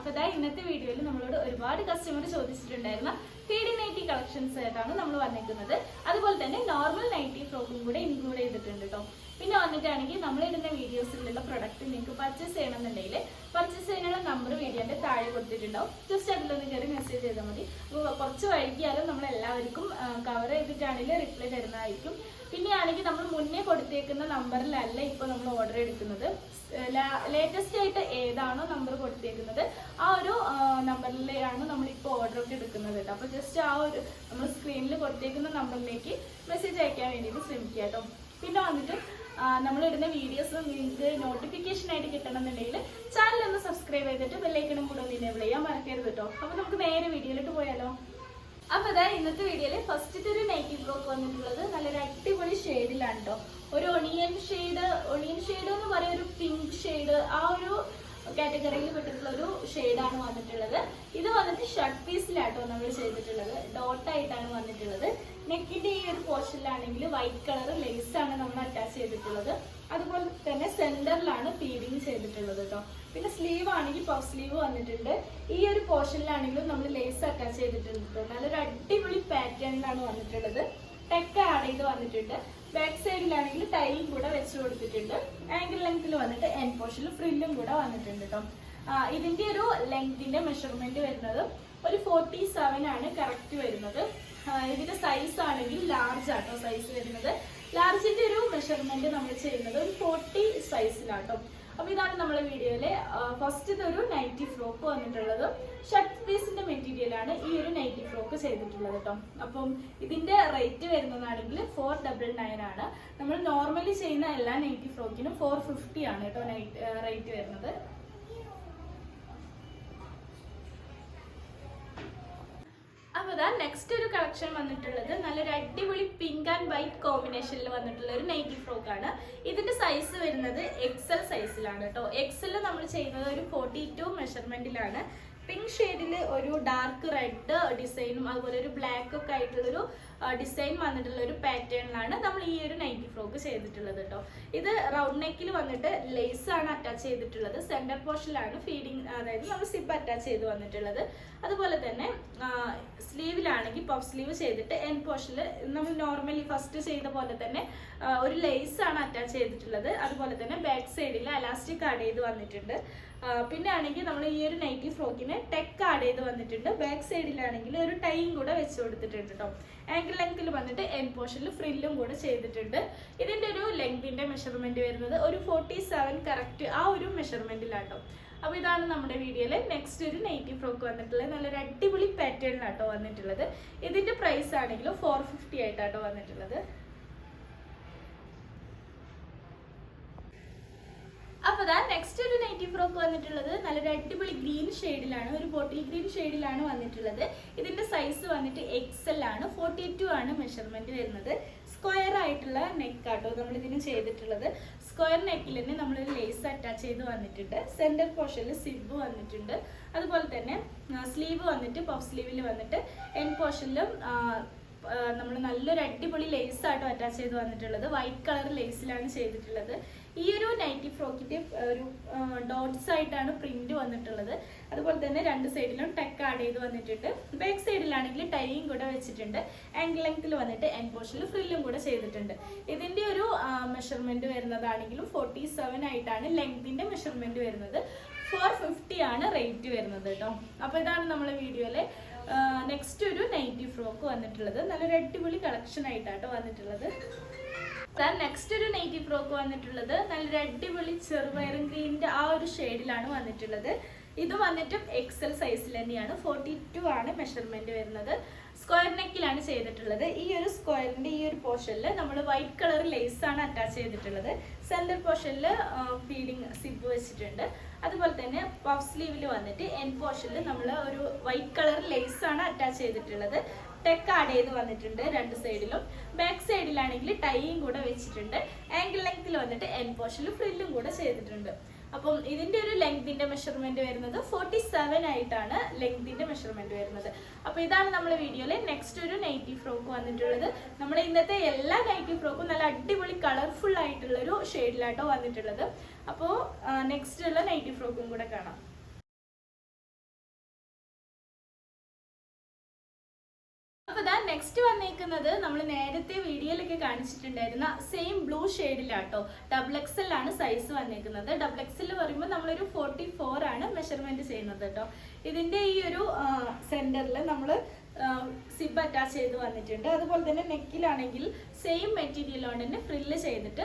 അപ്പൊ ഇതാ ഇന്നത്തെ വീഡിയോയിൽ നമ്മളോട് ഒരുപാട് കസ്റ്റമർ ചോദിച്ചിട്ടുണ്ടായിരുന്ന ഫീഡി നൈറ്റി കളക്ഷൻസ് ആയിട്ടാണ് നമ്മൾ വന്നിരിക്കുന്നത്. അതുപോലെ തന്നെ നോർമൽ നൈറ്റി ഫ്രോക്കും കൂടെ ഇൻക്ലൂഡ് ചെയ്തിട്ടുണ്ട് കേട്ടോ പിന്നെ വന്നിട്ടാണെങ്കിൽ നമ്മൾ ഇടുന്ന വീഡിയോസിലുള്ള പ്രൊഡക്റ്റ് നിങ്ങൾക്ക് പർച്ചേസ് ചെയ്യണമെന്നുണ്ടെങ്കിൽ പർച്ചേസ് ചെയ്യാനുള്ള നമ്പർ വീഡിയോന്റെ താഴെ കൊടുത്തിട്ടുണ്ടാവും. ജസ്റ്റ് അതിലൊന്ന് കയറി മെസ്സേജ് ചെയ്താൽ മതി. കുറച്ച് വൈകിയാലും നമ്മൾ എല്ലാവർക്കും കവർ ചെയ്തിട്ടാണെങ്കിൽ റിപ്ലൈ തരുന്നതായിരിക്കും. പിന്നെ ആണെങ്കിൽ നമ്മൾ മുന്നേ കൊടുത്തേക്കുന്ന നമ്പറിലല്ല ഇപ്പൊ നമ്മൾ ഓർഡർ എടുക്കുന്നത്. ലേറ്റസ്റ്റ് ആയിട്ട് ഏതാണോ നമ്പർ കൊടുത്തേക്കുന്നത്. ആ ഒരു നമ്പറിലാണ് ഓർഡർ ഒക്കെ എടുക്കുന്നത് കേട്ടോ. അപ്പോൾ ജസ്റ്റ് ആ ഒരു നമ്മൾ സ്ക്രീനിൽ കൊടുത്തേക്കുന്ന നമ്പറിലേക്ക് മെസ്സേജ് അയക്കാൻ വേണ്ടിയിട്ട് ശ്രമിക്കുക കേട്ടോ. പിന്നെ വന്നിട്ട് നമ്മൾ ഇടുന്ന വീഡിയോസ് നിങ്ങൾക്ക് നോട്ടിഫിക്കേഷൻ ആയിട്ട് കിട്ടണമെന്നുണ്ടെങ്കിൽ ചാനൽ ഒന്ന് സബ്സ്ക്രൈബ് ചെയ്തിട്ട് ബെല്ലൈക്കണം കൂടെ ഒന്ന് ഇനേബിൾ ചെയ്യാൻ മറക്കരുത് കേട്ടോ. അപ്പോൾ നമുക്ക് നേരെ വീഡിയോയിലോട്ട് പോയാലോ. അപ്പൊ അതാ ഇന്നത്തെ വീഡിയോയിൽ ഫസ്റ്റത്തെ ഒരു നൈറ്റി ബ്ലോക്ക് വന്നിട്ടുള്ളത് നല്ലൊരു അടിപൊളി ഷെയ്ഡിലാണ് കേട്ടോ. ഒരു ഒണിയൻ ഷെയ്ഡ് ഒണിയൻ ഷെയ്ഡ് എന്ന് പറയുന്ന ഒരു പിങ്ക് ഷെയ്ഡ് ആ ഒരു കാറ്റഗറിയിൽ പെട്ടിട്ടുള്ള ഒരു ഷെയ്ഡാണ് വന്നിട്ടുള്ളത്. ഇത് വന്നിട്ട് ഷർട്ട് പീസിലാട്ടോ നമ്മൾ ചെയ്തിട്ടുള്ളത്. ഡോട്ട് ആയിട്ടാണ് വന്നിട്ടുള്ളത്. നെക്കിന്റെ ഈ ഒരു പോർഷനിലാണെങ്കിൽ വൈറ്റ് കളർ ലേസ് ആണ് നമ്മൾ അറ്റാച്ച് ചെയ്തിട്ടുള്ളത്. അതുപോലെ തന്നെ സെന്ററിലാണ് ഫീഡിങ് ചെയ്തിട്ടുള്ളത് കേട്ടോ പിന്നെ സ്ലീവ് ആണെങ്കിൽ പഫ് സ്ലീവ് വന്നിട്ടുണ്ട്. ഈ ഒരു പോർഷനിലാണെങ്കിലും നമ്മൾ ലേസ് അറ്റാച്ച് ചെയ്തിട്ടുണ്ട് നല്ലൊരു അടിപൊളി പാറ്റേണിലാണ് വന്നിട്ടുള്ളത്. ടെക്കാണ് ഇത് വന്നിട്ടുണ്ട്. ബാക്ക് സൈഡിലാണെങ്കിൽ ടൈലും കൂടെ വെച്ച് കൊടുത്തിട്ടുണ്ട്. ആംഗിൾ ലെങ്ത്തിൽ വന്നിട്ട് എൻ പോർഷനിൽ ഫ്രില്ലും കൂടെ വന്നിട്ടുണ്ട് കേട്ടോ ഇതിന്റെ ഒരു ലെങ്തിന്റെ മെഷർമെന്റ് വരുന്നത് ഒരു ഫോർട്ടി സെവൻ ആണ് കറക്റ്റ് വരുന്നത്. ഇതിന്റെ സൈസ് ആണെങ്കിൽ ലാർജ് ആട്ടോ സൈസ് വരുന്നത്. ലാർജിന്റെ ഒരു മെഷർമെന്റ് നമ്മൾ ചെയ്യുന്നത് ഒരു ഫോർട്ടി സൈസിലാട്ടോ അപ്പൊ ഇതാണ് നമ്മളെ വീഡിയോയിലെ ഫസ്റ്റ് ഒരു നൈറ്റി ഫ്രോക്ക് വന്നിട്ടുള്ളത്. ഷർട്ട് പീസിന്റെ മെറ്റീരിയൽ ആണ് ഈ ഒരു നൈറ്റി ഫ്രോക്ക് ചെയ്തിട്ടുള്ളത് കേട്ടോ അപ്പം ഇതിന്റെ റേറ്റ് വരുന്നതാണെങ്കിൽ ഫോർ ഡബിൾ നയൻ ആണ്. നമ്മൾ നോർമലി ചെയ്യുന്ന എല്ലാ നൈറ്റി ഫ്രോക്കിനും ഫോർ ഫിഫ്റ്റി ആണ് കേട്ടോ റേറ്റ് വരുന്നത്. അപ്പൊ നെക്സ്റ്റ് ഒരു കളക്ഷൻ വന്നിട്ടുള്ളത്. നല്ലൊരു അടിപൊളി പിങ്ക് ആൻഡ് വൈറ്റ് കോമ്പിനേഷനിൽ വന്നിട്ടുള്ള ഒരു നൈറ്റി ഫ്രോക്ക് ആണ്. ഇതിന്റെ സൈസ് വരുന്നത് എക്സൽ സൈസിലാണ് കേട്ടോ. എക്സൽ നമ്മൾ ചെയ്യുന്നത് ഒരു ഫോർട്ടി ടു മെഷർമെന്റിലാണ് പിങ്ക് ഷെയ്ഡിൽ ഒരു ഡാർക്ക് റെഡ് ഡിസൈനും അതുപോലെ ഒരു ബ്ലാക്ക് ഒക്കെ ആയിട്ടുള്ളൊരു ഡിസൈൻ വന്നിട്ടുള്ള ഒരു പാറ്റേണിലാണ് നമ്മൾ ഈ ഒരു നൈറ്റി ഫ്രോക്ക് ചെയ്തിട്ടുള്ളത് കേട്ടോ ഇത് റൗണ്ട് നെക്കിൽ വന്നിട്ട് ലേസ് ആണ് അറ്റാച്ച് ചെയ്തിട്ടുള്ളത്. സെന്റർ പോർഷനിലാണ് ഫീഡിങ് അതായത് നമ്മൾ സിബ് അറ്റാച്ച് ചെയ്ത് വന്നിട്ടുള്ളത്. അതുപോലെ തന്നെ സ്ലീവിലാണെങ്കിൽ പഫ് സ്ലീവ് ചെയ്തിട്ട് എൻ പോർഷനിൽ നമ്മൾ നോർമലി ഫസ്റ്റ് ചെയ്ത പോലെ തന്നെ ഒരു ലേസ് ആണ് അറ്റാച്ച് ചെയ്തിട്ടുള്ളത്. അതുപോലെ തന്നെ ബാക്ക് സൈഡിൽ അലാസ്റ്റിക് ആഡ് ചെയ്ത് വന്നിട്ടുണ്ട്. പിന്നെ ആണെങ്കിൽ നമ്മൾ ഈ ഒരു നൈറ്റി ഫ്രോക്കിന് ടെക്ക് ആഡ് ചെയ്ത് വന്നിട്ടുണ്ട്. ബാക്ക് സൈഡിലാണെങ്കിൽ ഒരു ടൈം കൂടെ വെച്ച് കൊടുത്തിട്ടുണ്ട് കേട്ടോ ആങ്കിൾ ലെങ്ത്തിൽ വന്നിട്ട് എൻ പോർഷനിൽ ഫ്രില്ലും കൂടെ ചെയ്തിട്ടുണ്ട്. ഇതിന്റെ ഒരു ലെങ്തിന്റെ മെഷർമെന്റ് വരുന്നത് ഒരു ഫോർട്ടി സെവൻ കറക്റ്റ് ആ ഒരു മെഷർമെന്റിലാട്ടോ അപ്പോൾ ഇതാണ് നമ്മുടെ വീഡിയോയിൽ നെക്സ്റ്റ് ഒരു നൈറ്റി ഫ്രോക്ക് വന്നിട്ടുള്ളത്. നല്ലൊരു അടിപൊളി പാറ്റേണിലാട്ടോ വന്നിട്ടുള്ളത്. ഇതിന്റെ പ്രൈസ് ആണെങ്കിലും ഫോർ ഫിഫ്റ്റി ആയിട്ടാട്ടോ വന്നിട്ടുള്ളത്. അപ്പൊ ദാ നെക്സ്റ്റ് ഒരു നൈറ്റി ഫ്രോക്ക് വന്നിട്ടുള്ളത് നല്ലൊരു അടിപൊളി ഗ്രീൻ ഷെയ്ഡിലാണ് ഒരു ബോട്ടിൽ ഗ്രീൻ ഷെയ്ഡിലാണ് വന്നിട്ടുള്ളത്. ഇതിന്റെ സൈസ് വന്നിട്ട് എക്സൽ ആണ് ഫോർട്ടി ടു ആണ് മെഷർമെന്റ് വരുന്നത്. സ്ക്വയർ ആയിട്ടുള്ള നെക്ക് ആട്ടോ നമ്മൾ ഇതിന് ചെയ്തിട്ടുള്ളത് സ്ക്വയർ നെക്കിൽ തന്നെ നമ്മൾ ലേസ് അറ്റാച്ച് ചെയ്ത് വന്നിട്ടുണ്ട്. സെന്റർ പോർഷനിൽ സിബ് വന്നിട്ടുണ്ട്. അതുപോലെ തന്നെ സ്ലീവ് വന്നിട്ട് പഫ് സ്ലീവിൽ വന്നിട്ട് എൻ പോർഷനിലും നമ്മൾ നല്ലൊരു അടിപൊളി ലേസ് ആട്ടോ അറ്റാച്ച് ചെയ്ത് വന്നിട്ടുള്ളത്. വൈറ്റ് കളർ ലേസിലാണ് ചെയ്തിട്ടുള്ളത്. ഈ ഒരു നൈറ്റി ഫ്രോക്കിന്റെ ഒരു ഡോട്ട്സ് ആയിട്ടാണ് പ്രിന്റ് വന്നിട്ടുള്ളത്. അതുപോലെ തന്നെ രണ്ട് സൈഡിലും ടെക്ക് ആഡ് ചെയ്ത് വന്നിട്ടുണ്ട്. ബാക്ക് സൈഡിലാണെങ്കിൽ ടൈയും കൂടെ വെച്ചിട്ടുണ്ട്. ആംഗിൾ ലെങ്ത്തിൽ വന്നിട്ട് എൻ പോർഷനിൽ ഫ്രില്ലും കൂടെ ചെയ്തിട്ടുണ്ട്. ഇതിന്റെ ഒരു മെഷർമെന്റ് വരുന്നതാണെങ്കിലും ഫോർട്ടി സെവൻ ആയിട്ടാണ് ലെങ്തിന്റെ മെഷർമെന്റ് വരുന്നത്. ഫോർ ഫിഫ്റ്റി ആണ് റേറ്റ് വരുന്നത് കേട്ടോ. അപ്പൊ ഇതാണ് നമ്മളെ വീഡിയോയിലെ നെക്സ്റ്റ് ഒരു നൈറ്റി ഫ്രോക്ക് വന്നിട്ടുള്ളത്. നല്ലൊരു അടിപൊളി കളക്ഷൻ ആയിട്ടാട്ടോ വന്നിട്ടുള്ളത്. നെക്സ്റ്റ് ഒരു നൈറ്റി ഫ്രോക്ക് വന്നിട്ടുള്ളത്. നല്ലൊരു അടിപൊളി ചെറുപയറും ഗ്രീനിന്റെ ആ ഒരു ഷെയ്ഡിലാണ് വന്നിട്ടുള്ളത്. ഇത് വന്നിട്ടും എക്സൽ സൈസിൽ തന്നെയാണ്. ഫോർട്ടി ടു ആണ് മെഷർമെന്റ് വരുന്നത്. സ്ക്വയർ നെക്കിലാണ് ചെയ്തിട്ടുള്ളത്. ഈ ഒരു സ്ക്വയറിന്റെ ഈ ഒരു പോർഷനിൽ നമ്മൾ വൈറ്റ് കളർ ലേസ് ആണ് അറ്റാച്ച് ചെയ്തിട്ടുള്ളത്. സെന്റർ പോർഷനിൽ ഫീഡിങ് സിബ് വെച്ചിട്ടുണ്ട്. അതുപോലെ തന്നെ പഫ് സ്ലീവിൽ വന്നിട്ട് എൻ പോർഷനിൽ നമ്മൾ ഒരു വൈറ്റ് കളർ ലേസ് ആണ് അറ്റാച്ച് ചെയ്തിട്ടുള്ളത്. ടെക്ക് ആഡ് ചെയ്ത് വന്നിട്ടുണ്ട് രണ്ട് സൈഡിലും ബാക്ക് സൈഡിലാണെങ്കിൽ ടൈയും കൂടെ വെച്ചിട്ടുണ്ട്. ആംഗിൾ ലെങ്ത്തിൽ വന്നിട്ട് എൻ പോർഷനിൽ ഫ്രില്ലും കൂടെ ചെയ്തിട്ടുണ്ട്. അപ്പം ഇതിന്റെ ഒരു ലെങ്തിന്റെ മെഷർമെന്റ് വരുന്നത് ഫോർട്ടി സെവൻ ആയിട്ടാണ് ലെങ്തിന്റെ മെഷർമെന്റ് വരുന്നത്. അപ്പൊ ഇതാണ് നമ്മുടെ വീഡിയോയിലെ നെക്സ്റ്റ് ഒരു നൈറ്റി ഫ്രോക്ക് വന്നിട്ടുള്ളത്. നമ്മുടെ ഇന്നത്തെ എല്ലാ നൈറ്റി ഫ്രോക്കും നല്ല അടിപൊളി കളർഫുൾ ആയിട്ടുള്ള ഒരു ഷെയ്ഡിലാട്ടോ വന്നിട്ടുള്ളത്. അപ്പോൾ നെക്സ്റ്റ് ഉള്ള നൈറ്റി ഫ്രോക്കും കൂടെ കാണാം. നെക്സ്റ്റ് വന്നേക്കുന്നത് നമ്മൾ നേരത്തെ വീഡിയോയിലൊക്കെ കാണിച്ചിട്ടുണ്ടായിരുന്ന സെയിം ബ്ലൂ ഷെയ്ഡിലാട്ടോ ഡബിൾ എക്സൽ ആണ് സൈസ് വന്നേക്കുന്നത്. ഡബിൾ എക്സൽ പറയുമ്പോൾ നമ്മളൊരു ഫോർട്ടി ഫോർ ആണ് മെഷർമെന്റ് ചെയ്യുന്നത് കേട്ടോ ഇതിന്റെ ഈ ഒരു സെന്ററിൽ നമ്മൾ സിബ് അറ്റാച്ച് ചെയ്ത് വന്നിട്ടുണ്ട്. അതുപോലെ തന്നെ നെക്കിലാണെങ്കിൽ സെയിം മെറ്റീരിയൽ കൊണ്ട് തന്നെ ഫ്രില്ല് ചെയ്തിട്ട്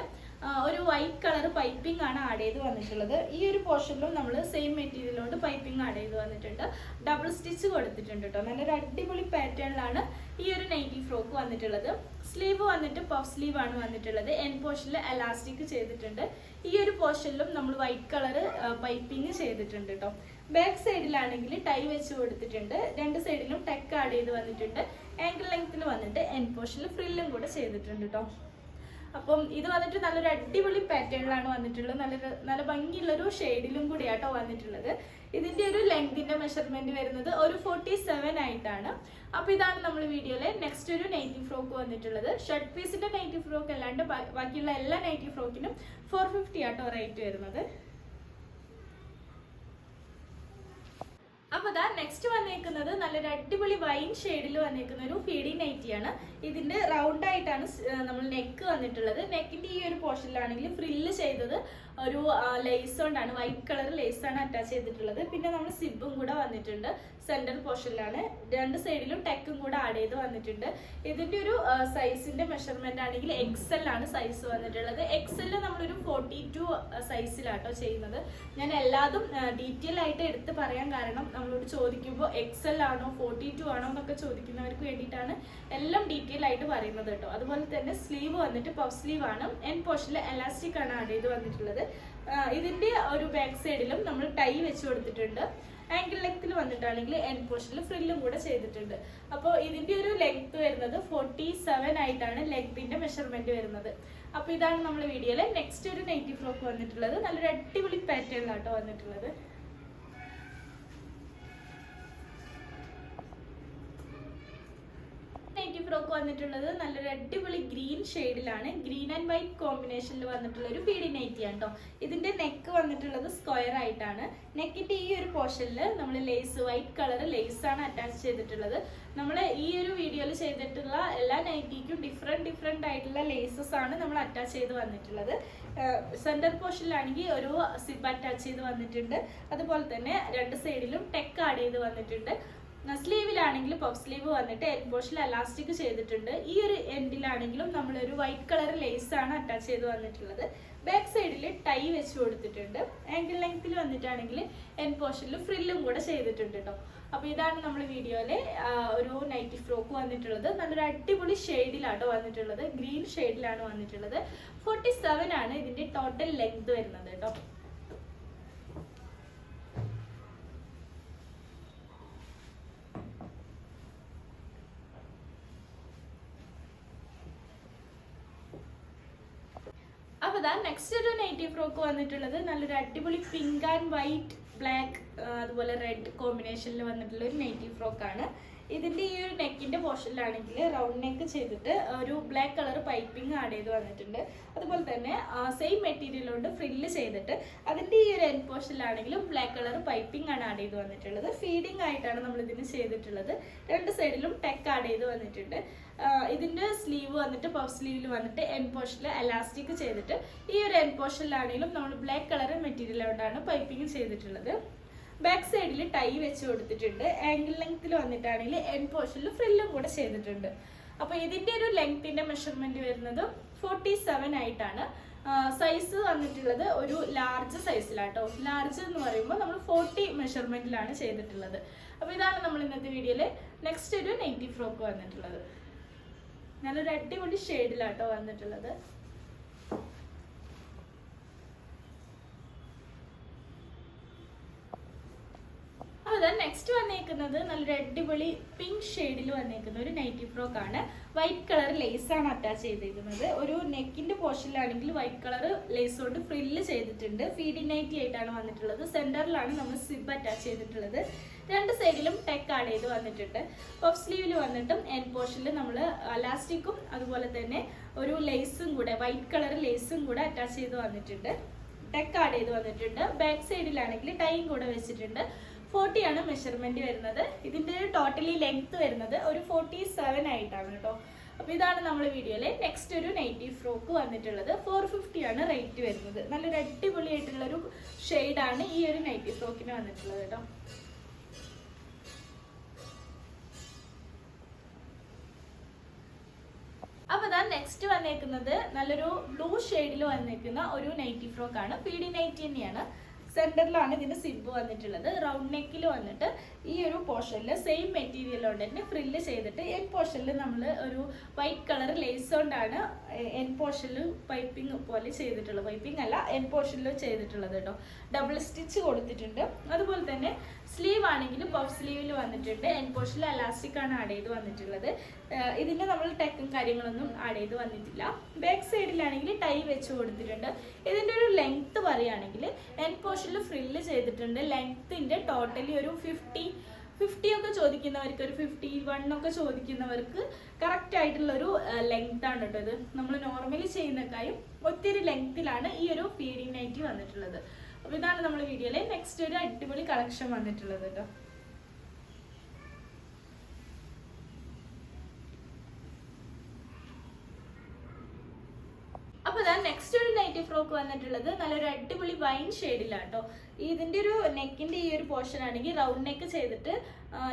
ഒരു വൈറ്റ് കളർ പൈപ്പിംഗ് ആണ് ആഡ് ചെയ്ത് വന്നിട്ടുള്ളത്. ഈ ഒരു പോർഷനിലും നമ്മൾ സെയിം മെറ്റീരിയലോട്ട് പൈപ്പിംഗ് ആഡ് ചെയ്ത് വന്നിട്ടുണ്ട്. ഡബിൾ സ്റ്റിച്ച് കൊടുത്തിട്ടുണ്ട് കേട്ടോ നല്ലൊരു അടിപൊളി പാറ്റേണിലാണ് ഈ ഒരു നൈറ്റി ഫ്രോക്ക് വന്നിട്ടുള്ളത്. സ്ലീവ് വന്നിട്ട് പഫ് സ്ലീവ് ആണ് വന്നിട്ടുള്ളത്. എൻ പോർഷനിൽ എലാസ്റ്റിക് ചെയ്തിട്ടുണ്ട്. ഈ ഒരു പോർഷനിലും നമ്മൾ വൈറ്റ് കളർ പൈപ്പിംഗ് ചെയ്തിട്ടുണ്ട് കേട്ടോ ബാക്ക് സൈഡിലാണെങ്കിൽ ടൈ വെച്ച് കൊടുത്തിട്ടുണ്ട്. രണ്ട് സൈഡിലും ടെക്ക് ആഡ് ചെയ്ത് വന്നിട്ടുണ്ട്. ആങ്കിൾ ലെങ്ത്തിൽ വന്നിട്ട് എൻ പോർഷനിൽ ഫ്രില്ലും കൂടെ ചെയ്തിട്ടുണ്ട് കേട്ടോ അപ്പം ഇത് വന്നിട്ട് നല്ലൊരു അടിപൊളി പാറ്റേണിലാണ് വന്നിട്ടുള്ളത്. നല്ലൊരു നല്ല ഭംഗിയുള്ളൊരു ഷെയ്ഡിലും കൂടിയാട്ടോ വന്നിട്ടുള്ളത്. ഇതിന്റെ ഒരു ലെങ്തിന്റെ മെഷർമെന്റ് വരുന്നത് ഒരു ഫോർട്ടി സെവൻ ആയിട്ടാണ്. അപ്പൊ ഇതാണ് നമ്മൾ വീഡിയോയിലെ നെക്സ്റ്റ് ഒരു നൈറ്റി ഫ്രോക്ക് വന്നിട്ടുള്ളത്. ഷർട്ട് പീസിന്റെ നൈറ്റി ഫ്രോക്ക് അല്ലാണ്ട് ബാക്കിയുള്ള എല്ലാ നൈറ്റി ഫ്രോക്കിനും ഫോർ ഫിഫ്റ്റി ആട്ടോ റേറ്റ് വരുന്നത്. അപ്പൊ അതാ നെക്സ്റ്റ് വന്നേക്കുന്നത് നല്ലൊരു അടിപൊളി വൈൻ ഷെയ്ഡിൽ വന്നേക്കുന്ന ഒരു ഫീഡി നൈറ്റിയാണ് ഇതിന്റെ റൗണ്ട് ആയിട്ടാണ് നമ്മൾ നെക്ക് വന്നിട്ടുള്ളത്. നെക്കിന്റെ ഈ ഒരു പോർഷനിലാണെങ്കിൽ ഫ്രില്ല് ചെയ്തത് ഒരു ലേസ് കൊണ്ടാണ് വൈറ്റ് കളർ ലേസ് ആണ് അറ്റാച്ച് ചെയ്തിട്ടുള്ളത്. പിന്നെ നമ്മൾ സിബും കൂടെ വന്നിട്ടുണ്ട്. സെന്റർ പോർഷനിലാണ് രണ്ട് സൈഡിലും ടെക്കും കൂടെ ആഡ് ചെയ്ത് വന്നിട്ടുണ്ട്. ഇതിന്റെ ഒരു സൈസിന്റെ മെഷർമെന്റ് ആണെങ്കിൽ എക്സൽ ആണ് സൈസ് വന്നിട്ടുള്ളത്. എക്സലിൽ നമ്മളൊരു ഫോർട്ടി ടു സൈസിലാട്ടോ ചെയ്യുന്നത്. ഞാൻ എല്ലാതും ഡീറ്റെയിൽ ആയിട്ട് എടുത്ത് പറയാൻ കാരണം നമ്മളോട് ചോദിക്കുമ്പോൾ എക്സൽ ആണോ ഫോർട്ടി ടു ആണോ എന്നൊക്കെ ചോദിക്കുന്നവർക്ക് വേണ്ടിയിട്ടാണ് എല്ലാം ഡീറ്റെയിൽ ആയിട്ട് പറയുന്നത് കേട്ടോ അതുപോലെ തന്നെ സ്ലീവ് വന്നിട്ട് പഫ് സ്ലീവ് ആണ്. എൻ പോർഷനിൽ എലാസ്റ്റിക് ആണ് ആഡ് ചെയ്ത് വന്നിട്ടുള്ളത്. ഇതിന്റെ ഒരു ബാക്ക് സൈഡിലും നമ്മൾ ടൈ വെച്ച് കൊടുത്തിട്ടുണ്ട്. ആങ്കിൾ ലെങ്ത്തിൽ വന്നിട്ടാണെങ്കിൽ എൻ പോർഷനിൽ ഫ്രില്ലും കൂടെ ചെയ്തിട്ടുണ്ട്. അപ്പോൾ ഇതിന്റെ ഒരു ലെങ്ത് വരുന്നത് ഫോർട്ടി സെവൻ ആയിട്ടാണ് ലെങ്തിന്റെ മെഷർമെന്റ് വരുന്നത്. അപ്പോൾ ഇതാണ് നമ്മുടെ വീഡിയോയിൽ നെക്സ്റ്റ് ഒരു നൈറ്റി ഫ്രോക്ക് വന്നിട്ടുള്ളത്. നല്ലൊരു അടിപൊളി പാറ്റേണിലാട്ടോ വന്നിട്ടുള്ളത്. ഫ്രോക്ക് വന്നിട്ടുള്ളത് നല്ലൊരു അടിപൊളി ഗ്രീൻ ഷെയ്ഡിലാണ്. ഗ്രീൻ ആൻഡ് വൈറ്റ് കോമ്പിനേഷനിൽ വന്നിട്ടുള്ള ഒരു പീഡി നൈറ്റി ആണ് കേട്ടോ ഇതിന്റെ നെക്ക് വന്നിട്ടുള്ളത് സ്ക്വയർ ആയിട്ടാണ്. നെക്കിന്റെ ഈ ഒരു പോർഷനിൽ നമ്മൾ ലേസ് വൈറ്റ് കളർ ലേസ് ആണ് അറ്റാച്ച് ചെയ്തിട്ടുള്ളത്. നമ്മൾ ഈ ഒരു വീഡിയോയിൽ ചെയ്തിട്ടുള്ള എല്ലാ നൈറ്റിക്കും ഡിഫറെന്റ് ഡിഫറെന്റ് ആയിട്ടുള്ള ലേസസ് ആണ് നമ്മൾ അറ്റാച്ച് ചെയ്ത് വന്നിട്ടുള്ളത്. സെന്റർ പോർഷനിലാണെങ്കിൽ ഒരു സിബ് അറ്റാച്ച് ചെയ്ത് വന്നിട്ടുണ്ട്. അതുപോലെ തന്നെ രണ്ട് സൈഡിലും ടെക്ക് ആഡ് ചെയ്ത് വന്നിട്ടുണ്ട്. സ്ലീവിലാണെങ്കിൽ പഫ് സ്ലീവ് വന്നിട്ട് എൻ പോർഷൻ അലാസ്റ്റിക് ചെയ്തിട്ടുണ്ട്. ഈ ഒരു എൻഡിലാണെങ്കിലും നമ്മളൊരു വൈറ്റ് കളർ ലേസ് ആണ് അറ്റാച്ച് ചെയ്ത് വന്നിട്ടുള്ളത്. ബാക്ക് സൈഡിൽ ടൈ വെച്ച് കൊടുത്തിട്ടുണ്ട്. ആങ്കിൾ ലെങ്ത്തിൽ വന്നിട്ടാണെങ്കിൽ എൻ പോർഷനിൽ ഫ്രില്ലും കൂടെ ചെയ്തിട്ടുണ്ട് കേട്ടോ അപ്പോൾ ഇതാണ് നമ്മൾ വീഡിയോയിലെ ഒരു നൈറ്റി ഫ്രോക്ക് വന്നിട്ടുള്ളത്. നല്ലൊരു അടിപൊളി ഷെയ്ഡിലാണ് വന്നിട്ടുള്ളത്. ഗ്രീൻ ഷെയ്ഡിലാണ് വന്നിട്ടുള്ളത്. ഫോർട്ടി സെവൻ ആണ് ഇതിന്റെ ടോട്ടൽ ലെങ്ത് വരുന്നത് കേട്ടോ ദാ നെക്സ്റ്റ് ഒരു നൈറ്റി ഫ്രോക്ക് വന്നിട്ടുള്ളത്. നല്ലൊരു അടിപൊളി പിങ്ക് ആൻഡ് വൈറ്റ് ബ്ലാക്ക് അതുപോലെ റെഡ് കോമ്പിനേഷനിൽ വന്നിട്ടുള്ള ഒരു നൈറ്റി ഫ്രോക്ക് ആണ്. ഇതിന്റെ ഈ ഒരു നെക്കിന്റെ പോർഷനിലാണെങ്കിൽ റൗണ്ട് നെക്ക് ചെയ്തിട്ട് ഒരു ബ്ലാക്ക് കളർ പൈപ്പിംഗ് ആഡ് ചെയ്ത് വന്നിട്ടുണ്ട്. അതുപോലെ തന്നെ സെയിം മെറ്റീരിയൽ കൊണ്ട് ഫ്രില്ല് ചെയ്തിട്ട് അതിന്റെ ഈ ഒരു എൻ പോർഷനിലാണെങ്കിലും ബ്ലാക്ക് കളർ പൈപ്പിംഗ് ആണ് ആഡ് ചെയ്ത് വന്നിട്ടുള്ളത്. ഫീഡിംഗ് ആയിട്ടാണ് നമ്മൾ ഇതിന് ചെയ്തിട്ടുള്ളത്. രണ്ട് സൈഡിലും ടെക്ക് ആഡ് ചെയ്ത് വന്നിട്ടുണ്ട്. ആ, ഇതിന്റെ സ്ലീവ് വന്നിട്ട് പഫ് സ്ലീവിൽ വന്നിട്ട് എൻ പോർഷനിൽ എലാസ്റ്റിക് ചെയ്തിട്ട് ഈ ഒരു എൻ പോർഷനിലാണെങ്കിലും നമ്മൾ ബ്ലാക്ക് കളർ മെറ്റീരിയൽ കൊണ്ടാണ് പൈപ്പിംഗ് ചെയ്തിട്ടുള്ളത്. ബാക്ക് സൈഡിൽ ടൈ വെച്ച് കൊടുത്തിട്ടുണ്ട്. ആംഗിൾ ലെങ്ത്തിൽ വന്നിട്ടാണെങ്കിൽ എൻ പോർഷനിൽ ഫ്രില്ലും കൂടെ ചെയ്തിട്ടുണ്ട്. അപ്പോൾ ഇതിന്റെ ഒരു ലെങ്ത്തിന്റെ മെഷർമെന്റ് വരുന്നത് ഫോർട്ടി സെവൻ ആയിട്ടാണ് സൈസ് വന്നിട്ടുള്ളത് ഒരു ലാർജ് സൈസിലാട്ടോ ലാർജ് എന്ന് പറയുമ്പോൾ നമ്മൾ ഫോർട്ടി മെഷർമെന്റിലാണ് ചെയ്തിട്ടുള്ളത്. അപ്പോൾ ഇതാണ് നമ്മൾ ഇന്നത്തെ വീഡിയോയിൽ നെക്സ്റ്റ് ഒരു നെഗറ്റീവ് ഫ്രോക്ക് വന്നിട്ടുള്ളത്. നല്ലൊരു അടിപൊളി ഷെയ്ഡിലാട്ടോ വന്നിട്ടുള്ളത്. നെക്സ്റ്റ് വന്നേക്കുന്നത് നല്ലൊരു അടിപൊളി പിങ്ക് ഷെയ്ഡിൽ വന്നേക്കുന്ന ഒരു നൈറ്റി ഫ്രോക്ക് ആണ്. വൈറ്റ് കളർ ലേസ് ആണ് അറ്റാച്ച് ചെയ്തേക്കുന്നത്. ഒരു നെക്കിന്റെ പോർഷനിലാണെങ്കിൽ വൈറ്റ് കളർ ലേസ് കൊണ്ട് ഫ്രില്ല് ചെയ്തിട്ടുണ്ട്. ഫീഡിങ് നൈറ്റി ആയിട്ടാണ് വന്നിട്ടുള്ളത്. സെന്ററിലാണ് നമ്മൾ സിബ് അറ്റാച്ച് ചെയ്തിട്ടുള്ളത്. രണ്ട് സൈഡിലും ടെക്ക് ആഡ് ചെയ്ത് വന്നിട്ടുണ്ട്. പഫ് സ്ലീവിൽ വന്നിട്ടും എൻ പോർഷനിൽ നമ്മൾ അലാസ്റ്റിക്കും അതുപോലെ തന്നെ ഒരു ലേസും കൂടെ വൈറ്റ് കളർ ലേസും കൂടെ അറ്റാച്ച് ചെയ്ത് വന്നിട്ടുണ്ട്. ടെക്ക് ആഡ് ചെയ്ത് വന്നിട്ടുണ്ട്. ബാക്ക് സൈഡിലാണെങ്കിൽ ടൈം കൂടെ വെച്ചിട്ടുണ്ട്. ഫോർട്ടി ആണ് മെഷർമെന്റ് വരുന്നത്. ഇതിന്റെ ടോട്ടലി ലെങ്ത് വരുന്നത് ഒരു ഫോർട്ടി സെവൻ ആയിട്ടാണ് കേട്ടോ. അപ്പൊ ഇതാണ് നമ്മൾ വീഡിയോയിലെ നെക്സ്റ്റ് ഒരു നൈറ്റി ഫ്രോക്ക് വന്നിട്ടുള്ളത്. ഫോർ ഫിഫ്റ്റി ആണ് റേറ്റ് വരുന്നത്. നല്ലൊരു അടിപൊളിയായിട്ടുള്ള ഒരു ഷെയ്ഡാണ് ഈ ഒരു നൈറ്റി ഫ്രോക്കിന് വന്നിട്ടുള്ളത് കേട്ടോ. നെക്സ്റ്റ് വന്നേക്കുന്നത് നല്ലൊരു ബ്ലൂ ഷെയ്ഡിൽ വന്നേക്കുന്ന ഒരു നൈറ്റി ഫ്രോക്ക് ആണ്. പി ഡി നൈറ്റി തന്നെയാണ്. സെന്ററിലാണ് ഇതിന്റെ സിബ് വന്നിട്ടുള്ളത്. റൗണ്ട് നെക്കിൽ വന്നിട്ട് ഈ ഒരു പോർഷനിൽ സെയിം മെറ്റീരിയൽ കൊണ്ട് തന്നെ ഫ്രില്ല് ചെയ്തിട്ട് എൻ പോർഷനിൽ നമ്മൾ ഒരു വൈറ്റ് കളർ ലേസ് കൊണ്ടാണ് എൻ പോർഷനിൽ പൈപ്പിംഗ് പോലെ ചെയ്തിട്ടുള്ളത്. പൈപ്പിംഗ് അല്ല എൻ പോർഷനിൽ ചെയ്തിട്ടുള്ളത് കേട്ടോ ഡബിൾ സ്റ്റിച്ച് കൊടുത്തിട്ടുണ്ട്. അതുപോലെ തന്നെ സ്ലീവ് ആണെങ്കിൽ പഫ് സ്ലീവിൽ വന്നിട്ടുണ്ട്. എൻ പോർഷനിൽ അലാസ്റ്റിക് ആണ് ആഡ് ചെയ്ത് വന്നിട്ടുള്ളത്. ഇതിന്റെ നമ്മൾ ടെക്കും കാര്യങ്ങളൊന്നും ആഡ് ചെയ്ത് വന്നിട്ടില്ല. ബാക്ക് സൈഡിലാണെങ്കിൽ ടൈ വെച്ച് കൊടുത്തിട്ടുണ്ട്. ഇതിന്റെ ഒരു ലെങ്ത് പറയുകയാണെങ്കിൽ എൻ പോർഷനിൽ ഫ്രില്ല് ചെയ്തിട്ടുണ്ട്. ലെങ്ത്തിന്റെ ടോട്ടലി ഒരു ഫിഫ്റ്റി ഫിഫ്റ്റി ഒക്കെ ചോദിക്കുന്നവർക്ക് ഒരു ഫിഫ്റ്റി വൺ ഒക്കെ ചോദിക്കുന്നവർക്ക് കറക്റ്റ് ആയിട്ടുള്ളൊരു ലെങ്ത് ആണ് കേട്ടോ ഇത്. നമ്മൾ നോർമലി ചെയ്യുന്നേക്കായും ഒത്തിരി ലെങ്ത്തിലാണ് ഈ ഒരു ഫീഡിങ് നൈറ്റി വന്നിട്ടുള്ളത്. അപ്പോൾ ഇതാണ് നമ്മുടെ വീഡിയോയിലെ നെക്സ്റ്റ് ഒരു അടിപൊളി കളക്ഷൻ വന്നിട്ടുള്ളത് കേട്ടോ അപ്പൊ ഇതാ നെക്സ്റ്റ് ഒരു നൈറ്റി ഫ്രോക്ക് വന്നിട്ടുള്ളത് നല്ലൊരു അടിപൊളി വൈൻ ഷെയ്ഡിലാട്ടോ ഇതിന്റെ ഒരു നെക്കിന്റെ ഈ ഒരു പോർഷൻ ആണെങ്കിൽ റൗണ്ട് നെക്ക് ചെയ്തിട്ട്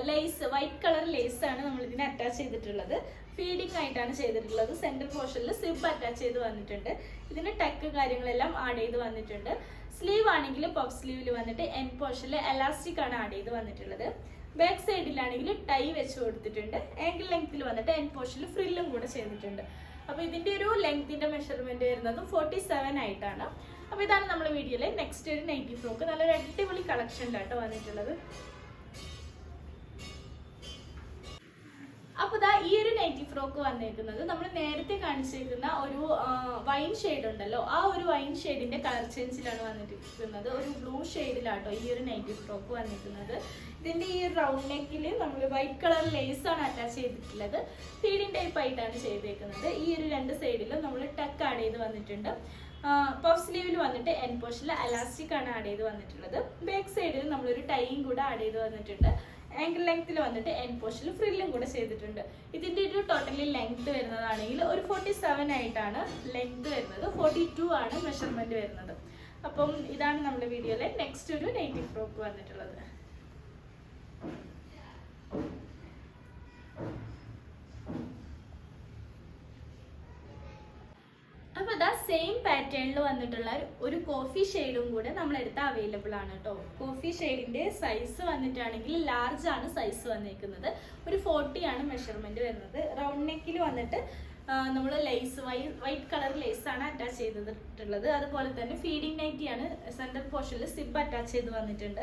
ലേസ് വൈറ്റ് കളർ ലേസ് ആണ് നമ്മൾ ഇതിനെ അറ്റാച്ച് ചെയ്തിട്ടുള്ളത്. ഫീഡിങ് ആയിട്ടാണ് ചെയ്തിട്ടുള്ളത്. സെന്റർ പോർഷനിൽ സിബ് അറ്റാച്ച് ചെയ്ത് വന്നിട്ടുണ്ട്. ഇതിന് ടെക്ക് കാര്യങ്ങളെല്ലാം ആഡ് ചെയ്ത് വന്നിട്ടുണ്ട്. സ്ലീവ് ആണെങ്കിൽ പഫ് സ്ലീവിൽ വന്നിട്ട് എൻ പോർഷനിൽ എലാസ്റ്റിക് ആണ് ആഡ് ചെയ്ത് വന്നിട്ടുള്ളത്. ബാക്ക് സൈഡിലാണെങ്കിൽ ടൈ വെച്ച് കൊടുത്തിട്ടുണ്ട്. ആങ്കിൾ ലെങ്ത്തിൽ വന്നിട്ട് എൻ പോർഷനിൽ ഫ്രില്ലും കൂടെ ചെയ്തിട്ടുണ്ട്. അപ്പൊ ഇതിന്റെ ഒരു ലെങ്തിന്റെ മെഷർമെന്റ് വരുന്നത് ഫോർട്ടി സെവൻ ആയിട്ടാണ്. അപ്പൊ ഇതാണ് നമ്മുടെ വീഡിയോയിലെ നെക്സ്റ്റ് ഒരു നൈറ്റി ഫ്രോക്ക് നല്ലൊരു അടിപൊളി കളക്ഷൻ ആയിട്ട് വന്നിട്ടുള്ളത്. അപ്പൊ ഇതാ ഈ ഒരു നൈറ്റി ഫ്രോക്ക് വന്നേക്കുന്നത് നമ്മൾ നേരത്തെ കാണിച്ചിരിക്കുന്ന ഒരു വൈൻ ഷെയ്ഡ് ഉണ്ടല്ലോ. ആ ഒരു വൈൻ ഷെയ്ഡിന്റെ കളർ ചേഞ്ചിലാണ് വന്നിരിക്കുന്നത് ഒരു ബ്ലൂ ഷെയ്ഡിലാട്ടോ ഈ ഒരു നൈറ്റി ഫ്രോക്ക് വന്നിരിക്കുന്നത്. ഇതിന്റെ ഈ റൗണ്ട് നെക്കിൽ നമ്മൾ വൈറ്റ് കളർ ലേസ് ആണ് അറ്റാച്ച് ചെയ്തിട്ടുള്ളത്. ഫീഡിങ് ടൈപ്പ് ആയിട്ടാണ് ചെയ്തേക്കുന്നത്. ഈ ഒരു രണ്ട് സൈഡിലും നമ്മൾ ടക്ക് ആഡ് ചെയ്ത് വന്നിട്ടുണ്ട്. പഫ് സ്ലീവിൽ വന്നിട്ട് എൻ പോർഷനിൽ അലാസ്റ്റിക് ആണ് ആഡ് ചെയ്ത് വന്നിട്ടുള്ളത്. ബാക്ക് സൈഡിൽ നമ്മളൊരു ടൈയും കൂടെ ആഡ് ചെയ്ത് വന്നിട്ടുണ്ട്. ആങ്കിൾ ലെങ്ത്തിൽ വന്നിട്ട് എൻ പോർഷനിൽ ഫ്രില്ലും കൂടെ ചെയ്തിട്ടുണ്ട്. ഇതിന്റെ ഒരു ടോട്ടലി ലെങ്ത് വരുന്നതാണെങ്കിൽ ഒരു ഫോർട്ടി സെവൻ ആയിട്ടാണ് ലെങ്ത് വരുന്നത്. ഫോർട്ടി ടു ആണ് മെഷർമെന്റ് വരുന്നത്. അപ്പം ഇതാണ് നമ്മുടെ വീഡിയോയിലെ നെക്സ്റ്റ് ഒരു നൈറ്റി ഫ്രോക്ക് വന്നിട്ടുള്ളത് അപ്പൊ ഇതാ സെയിം പാറ്റേണിൽ വന്നിട്ടുള്ള ഒരു- കോഫി ഷെയ്ഡും കൂടെ നമ്മളെടുത്ത് അവൈലബിൾ ആണ് കേട്ടോ കോഫി ഷെയ്ഡിന്റെ സൈസ് വന്നിട്ടാണെങ്കിൽ ലാർജ് ആണ് സൈസ് വന്നിരിക്കുന്നത് ഒരു ഫോർട്ടി ആണ് മെഷർമെന്റ് വരുന്നത്. റൗണ്ട് നെക്കിൽ വന്നിട്ട് നമ്മൾ ലേസ് വൈറ്റ് കളർ ലേസ് ആണ് അറ്റാച്ച് ചെയ്തിട്ടുള്ളത്. അതുപോലെ തന്നെ ഫീഡിംഗ് നൈറ്റിയാണ് സെന്റർ പോർഷനിൽ സിബ് അറ്റാച്ച് ചെയ്ത് വന്നിട്ടുണ്ട്.